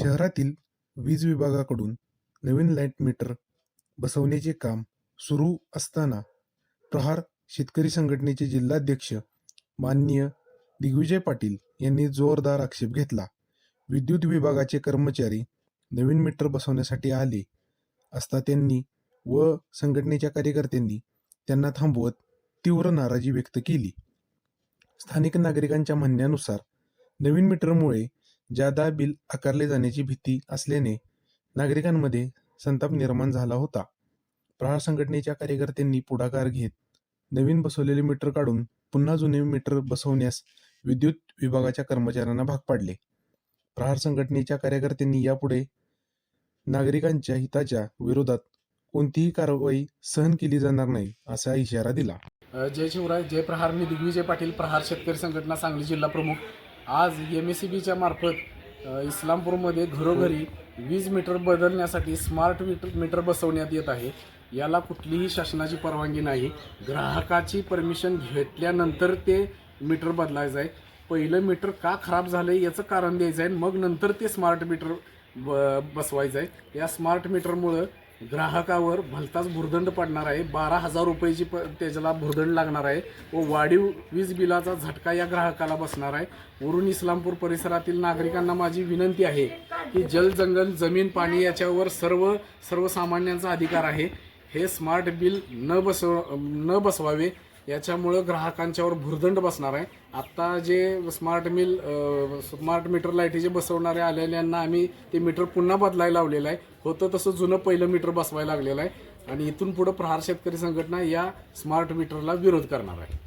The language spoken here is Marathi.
शहरातील वीज विभागाकडून नवीन लाइट मीटर बसवण्याचे काम सुरू असताना प्रहार शेतकरी संघटनेचे जिल्हाध्यक्ष माननीय दिग्विजय पाटील यांनी जोरदार आक्षेप घेतला. विद्युत विभागाचे कर्मचारी नवीन मीटर बसवण्यासाठी आले असता त्यांनी व संघटनेच्या कार्यकर्त्यांनी त्यांना थांबवत तीव्र नाराजी व्यक्त केली. स्थानिक नागरिकांच्या म्हणण्यानुसार नवीन मीटरमुळे जादा बिल आकारले जाण्याची भीती असल्याने नागरिकांमध्ये संताप निर्माण झाला होता. प्रहार संघटनेच्या कार्यकर्त्यांनी पुढाकार घेत नवीन बसवलेले मीटर काढून पुन्हा जुने मीटर बसवण्यास विद्युत विभागाच्या कर्मचाऱ्यांना भाग पाडले. प्रहार संघटनेच्या कार्यकर्त्यांनी यापुढे नागरिकांच्या हिताच्या विरोधात कोणतीही कारवाई सहन केली जाणार नाही असा इशारा दिला. जय शिवराय जय प्रहार मी दिग्विजय पाटील प्रहार शेतकरी संघटना सांगली जिल्हा प्रमुख. आज एम एस सी बीच्या मार्फत इस्लामपूरमध्ये घरोघरी वीज मीटर बदलण्यासाठी स्मार्ट मीटर मीटर बसवण्यात येत आहे. याला कुठलीही शासनाची परवानगी नाही. ग्राहकाची परमिशन घेतल्यानंतर ते मीटर बदलायचं आहे. पहिलं मीटर का खराब झालं आहे याचं कारण द्यायचं आहे. मग नंतर ते स्मार्ट मीटर ब बसवायचं आहे. या स्मार्ट मीटरमुळं ग्राहकावर भलताच भुर्दंड पडणार आहे. बारा हजार रुपयाची प त्याच्याला भुर्दंड लागणार आहे व वाढीव वीज बिलाचा झटका या ग्राहकाला बसणार आहे. वरून इस्लामपूर परिसरातील नागरिकांना माझी विनंती आहे की जल जंगल जमीन पाणी याच्यावर सर्व सर्वसामान्यांचा अधिकार आहे. हे स्मार्ट बिल न बसव न बसवावे. याच्यामुळं ग्राहकांच्यावर भुर्दंड बसणार आहे. आत्ता जे स्मार्ट मिल स्मार्ट मीटर लाईटी जे बसवणारे आलेल्यांना आम्ही ते मीटर पुन्हा बदलायला लावलेलं आहे. होतं तसं जुनं पहिलं मीटर बसवायला लागलेलं आहे. आणि इथून पुढं प्रहार शेतकरी संघटना या स्मार्ट मीटरला विरोध करणार आहे.